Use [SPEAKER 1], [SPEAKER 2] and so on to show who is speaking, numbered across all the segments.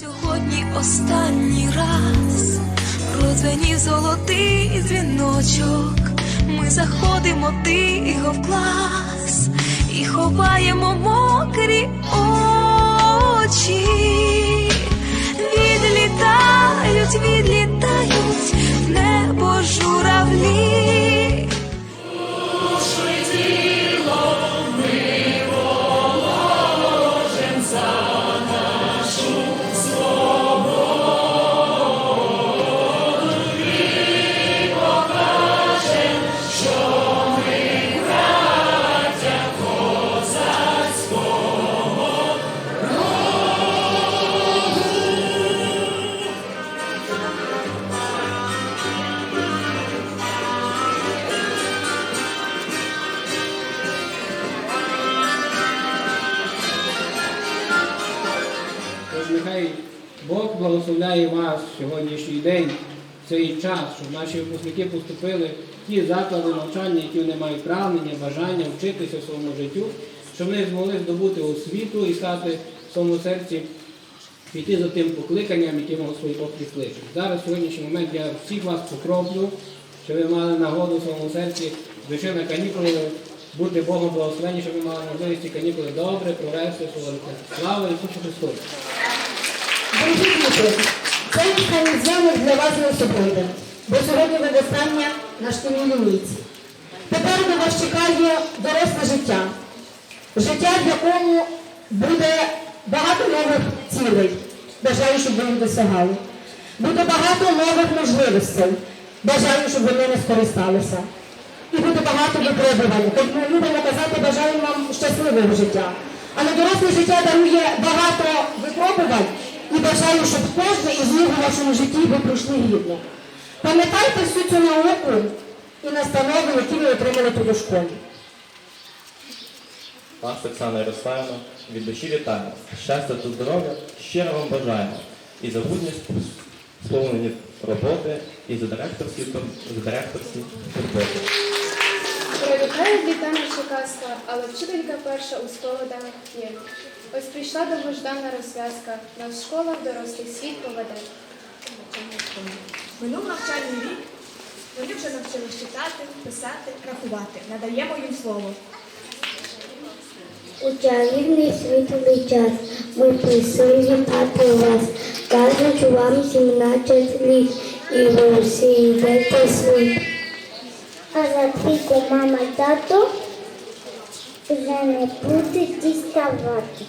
[SPEAKER 1] Сьогодні останній раз продзвенів золотий дзвіночок. Ми заходимо тихо в клас і ховаємо мокрі очі. Відлітають, відлітають в небо журавлі.
[SPEAKER 2] Час, щоб наші випускники поступили в ті заклади навчання, які вони мають прагнення, бажання вчитися в своєму життю, щоб вони змогли здобути освіту і стати в своєму серці, піти за тим покликанням, яким Господь Бог підкличе. Зараз в сьогоднішній момент я всіх вас покроплю, щоб ви мали нагоду в своєму серці, звичайно, канікули, бути Богом благословені, щоб ви мали можливість ці канікули добре провести. Слава Ісусу Христу!
[SPEAKER 3] Цей механізм для вас не особливий, бо сьогодні ви достання на лінійці. Тепер на вас чекає доросле життя. Життя, в якому буде багато нових цілей. Бажаю, щоб ви їх досягали. Буде багато нових можливостей. Бажаю, щоб ви ними скористалися. І буде багато випробувань. Ми любимо казати, бажаю вам щасливого життя. Але доросле життя дарує багато випробувань і бажаю, щоб кожне із них у вашому житті ви пройшли гідно. Пам'ятайте всю цю науку і настанови, які ви отримали тут у школі.
[SPEAKER 4] Вас, Оксана Ярославівна, від душі вітаємо. Щастя та здоров'я щиро вам бажаємо. І за будні сповнені роботи, і за директорські, за директорські роботи.
[SPEAKER 5] Привітаю наша казка, але вчителька перша у школу є. Ось прийшла довгождана розв'язка, нас школа в дорослий світ поведе.
[SPEAKER 6] Минув навчальний рік. Вони вже навчились читати, писати, рахувати. Надаємо їм слово.
[SPEAKER 7] У чарівний світлий час ми прийшли вітати вас. Кажуть вам 17 літ, і ви всі йдете світ. А за твійку мама й тато вже не буде діставати.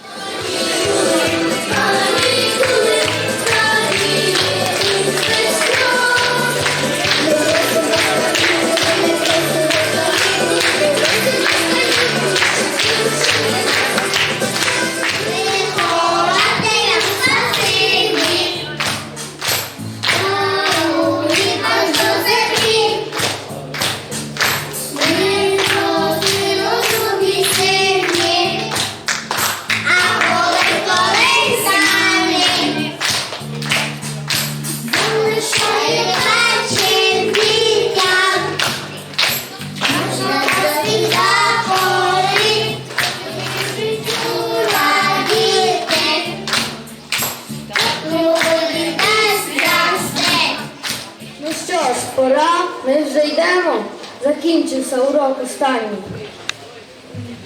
[SPEAKER 3] Останній.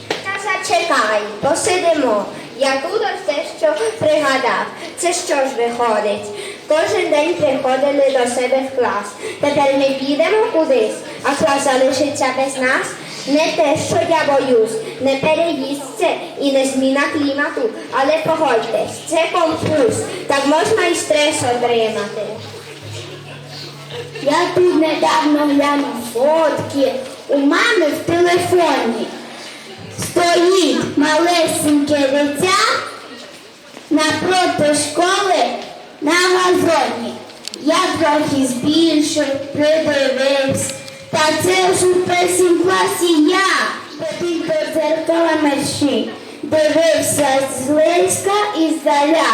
[SPEAKER 7] Та зачекай, посидимо. Я тут те, що пригадав. Це що ж виходить? Кожен день приходили до себе в клас. Тепер ми підемо кудись, а клас залишиться без нас. Не те, що я боюсь, не переїздце і не зміна клімату, але погодьтесь, це конфуз, так можна і стрес отримати. Я тут недавно глянув фотки у мами в телефоні. Стоїть малесеньке дитя напроти школи на газоні. Я трохи збільшив, придивився. Та це ж у першому класі я, потім до дзеркала мерщі. Дивився зблизька і здаля.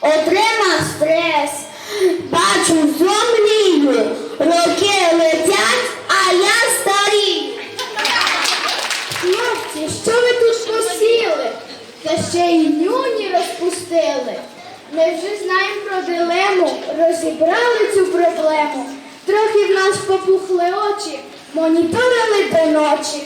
[SPEAKER 7] Отримав стрес, бачу зомлію, роки летять, а я старий.
[SPEAKER 5] Хлопці, що ви тут посіли? Це
[SPEAKER 7] ще й нюні розпустили. Ми вже знаємо про дилему, розібрали цю проблему. Трохи в нас попухли очі, моніторили до ночі.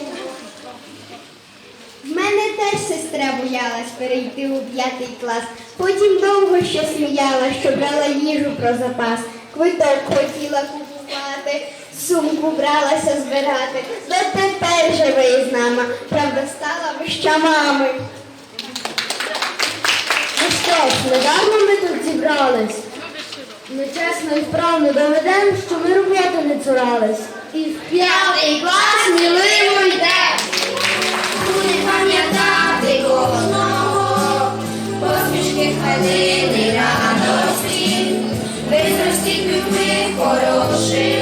[SPEAKER 7] В мене теж сестра боялась перейти у п'ятий клас. Потім довго ще сміяла, що брала їжу про запас. Квиток хотіла купувати, сумку бралася збирати. Дотепер живе із нами, правда, стала вищамами. Ну що ж, недавно ми тут зібрались. Ми чесно і вправно доведемо, що ми роботи не цурались. І в п'ятий клас сміливо йдемо.
[SPEAKER 8] Буде пам'ятати кожного, посмішки хвилини радості, ви зростіть людьми хорошими,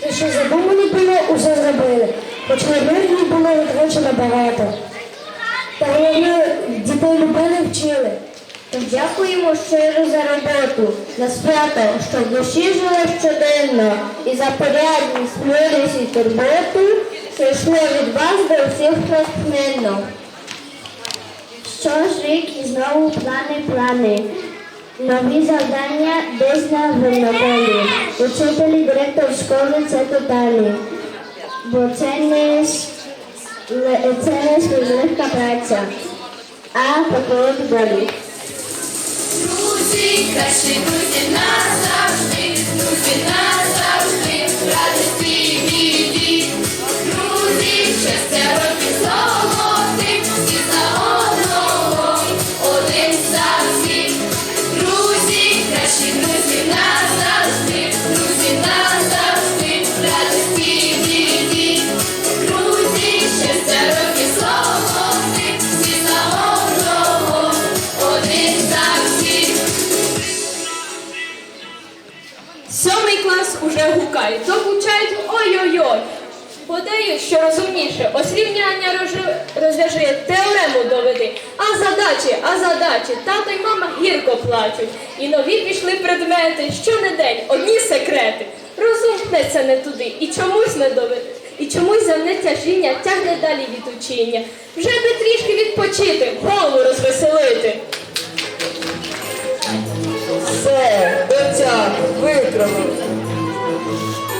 [SPEAKER 3] Те, що задумано було, усе зробили. Хоч енергії було витрачено багато. Та головне, дітей любили, вчили.
[SPEAKER 7] Тож дякуємо щиро за роботу, за свято, що в душі жило щоденно, і за порядність, милість і турботу, що йшло від вас до всіх натхненно. Що ж рік і знову плани, плани. Нові завдання десь на винноволі. Учителі, директор школи це тоталі. Бо це не, це не служливка праця, а поклон долі.
[SPEAKER 8] Друзі, кращі друзі назавжди, друзі назавжди,
[SPEAKER 9] що розумніше, ослівняння роз- розв'яжи, теорему доведи. А задачі, а задачі, тато й мама гірко плачуть. І нові пішли предмети, що не день, одні секрети. Розум пнеться не туди, і чомусь не доведе. І чомусь земне тяжіння тягне далі від учіння. Вже би трішки відпочити, голову розвеселити.
[SPEAKER 10] Все, доця, витримав.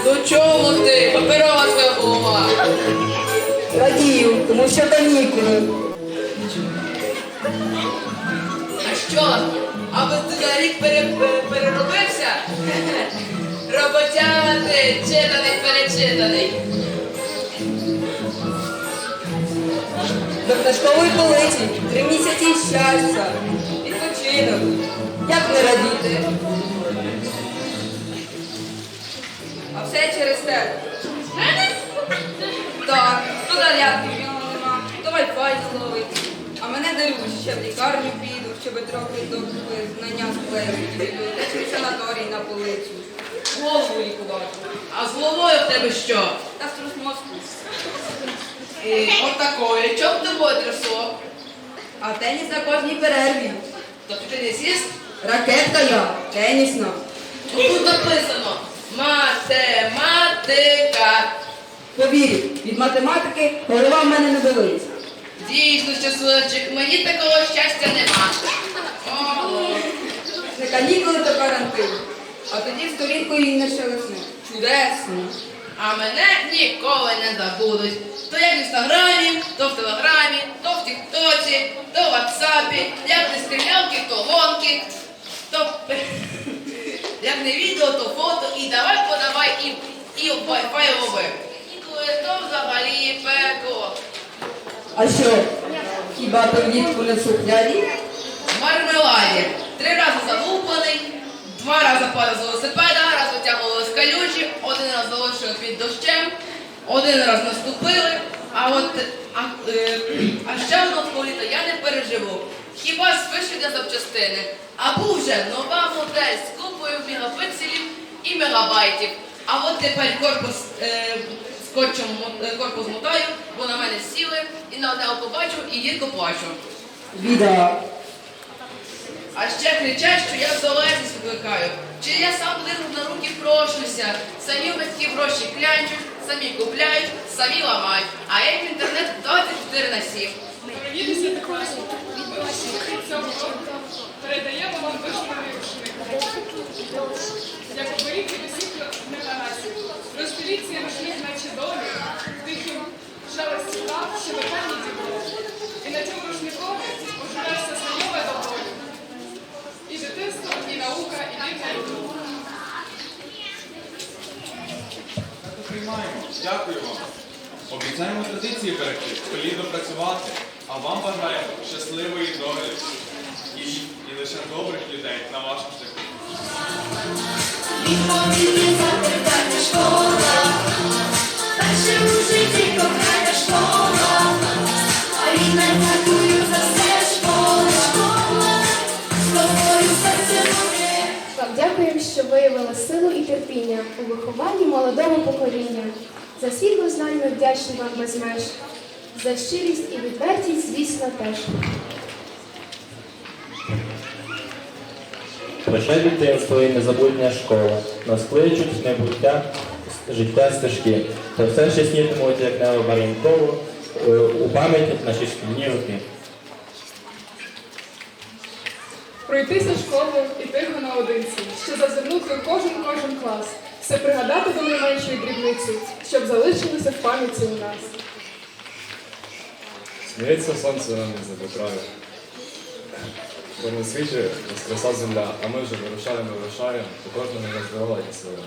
[SPEAKER 11] До чого ти? Паперова твоя голова.
[SPEAKER 10] Радію, тому що канікули.
[SPEAKER 11] А що? Аби ти за рік пере, пере- переробився? Роботяга ти, читаний, перечитаний.
[SPEAKER 10] До книжкової полиці, три місяці щастя, відпочинок. Як не радіти?
[SPEAKER 11] Все через тебе. Так, то зарядки в нього нема, то вайфай зловить. А мене дарують, ще в лікарню піду, щоб трохи до знання сплести. Та санаторій на полицю. Голову лікувати.
[SPEAKER 12] А з головою в тебе що?
[SPEAKER 11] Та струс мозку.
[SPEAKER 12] І от такої, чом тобою трясло?
[SPEAKER 11] А теніс на кожній перерві.
[SPEAKER 12] Тобто ти не сіст?
[SPEAKER 11] Ракетка я, тенісна.
[SPEAKER 12] Ну, Тут написано математика.
[SPEAKER 11] Повір, від математики голова в мене не болить.
[SPEAKER 12] Дійсно, щасливчик, мені такого щастя нема. Ого.
[SPEAKER 11] Не канікули то карантин. А тоді сторінкою і не шелесне. Чудесно.
[SPEAKER 12] А мене ніколи не забудуть. То як в інстаграмі, то в телеграмі, то в тіктоці, то в ватсапі, як не стрілялки, то гонки, то як не відео, то фото, і, і в Wi-Fi роби. То взагалі пекло.
[SPEAKER 11] А що? Хіба то влітку не сухнярі?
[SPEAKER 12] В мармеладі. Три рази залупаний, два рази падав з велосипеда, раз витягували з калюжі, один раз залишили під дощем, один раз наступили, а от а, е, а ще одного літа я не переживу. Хіба спишуть для запчастини? Або вже нова модель з купою мегапикселів і мегабайтів. А от тепер корпус е, скотчем е, корпус мотаю, бо на мене сіли, і на одне око бачу, і гірко плачу.
[SPEAKER 10] Біда.
[SPEAKER 12] А ще кричать, що я залежність викликаю. Чи я сам лижу на руки прошуся, самі батьки гроші клянчуть, самі купляють, самі ламають. А я в інтернет 24 на 7.
[SPEAKER 13] Передаємо вам рушник. Як не гаразд. Рушник, наче долі, тихим шелесті так, що до дібрі. І на цьому рушникові оживе все знайоме до болю. І дитинство, і наука, і вільна людина.
[SPEAKER 14] Приймаємо. Дякую вам. Обіцяємо традиції берегти, плідно працювати, а вам бажаємо щасливої долі і, і лише добрих людей на вашому шляху.
[SPEAKER 8] Школа, дякую за все школа, школа, з.
[SPEAKER 1] Вам дякуємо, що виявили силу і терпіння у вихованні молодого покоління. За світло знань ми вдячні вам без меж. За щирість і відвертість, звісно, теж.
[SPEAKER 4] Прощай дитинство і незабутня школа, нас кличуть небуття життя стежки. Та все ще снітимуть, як небо барінково, е, у пам'ять наші шкільні роки.
[SPEAKER 13] Пройтися школу і тихо наодинці, що зазирнути кожен кожен клас, все пригадати до найменшої дрібниці, щоб залишилося в пам'яті у нас.
[SPEAKER 15] Сміється сонце нам за краю. Бо на світі земля, а ми вже вирушаємо, вирушаємо, у кожного
[SPEAKER 8] на
[SPEAKER 1] здоров'я сила.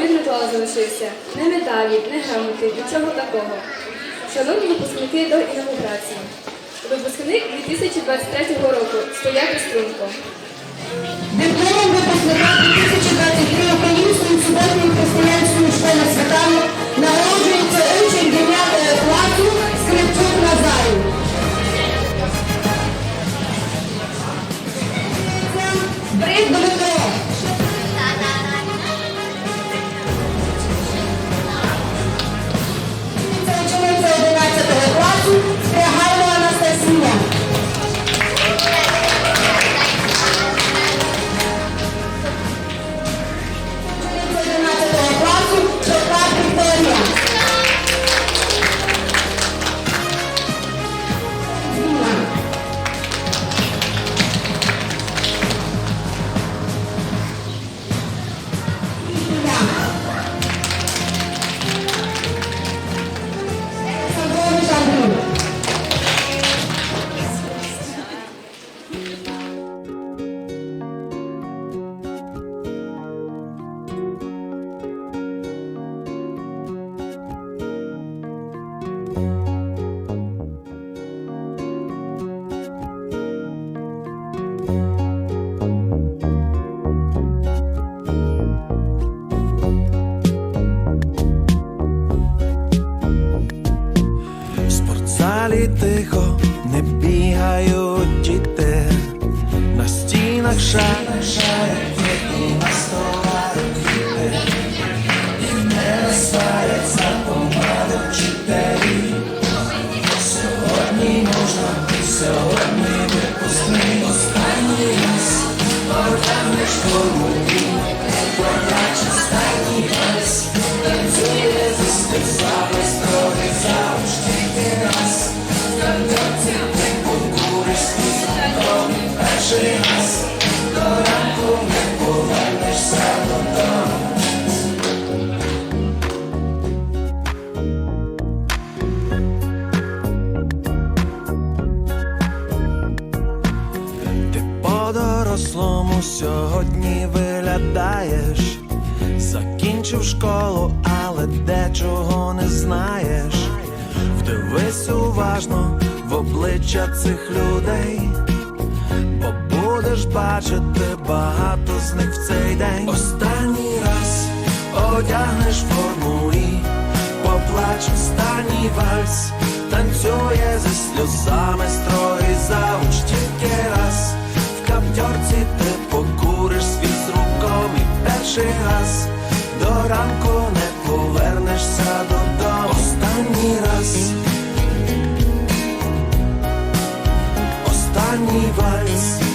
[SPEAKER 1] Один ритуал залишився. Не металі, не грамоти, нічого такого. Шановні випускники до інаугурації. Випускник 2023 року стояти струнко.
[SPEAKER 3] Дипломом випускника 2023 Української Суботньої християнської школи святами нагороджується учень
[SPEAKER 16] закінчив школу, але дечого не знаєш. Вдивись уважно в обличчя цих людей, бо будеш бачити багато з них в цей день. Останній раз одягнеш форму і поплач останній вальс, танцює зі сльозами строгий завуч тільки раз. В каптьорці ти покуриш свій з руком і перший раз до ранку не повернешся додому. Останній раз. Останній вальс.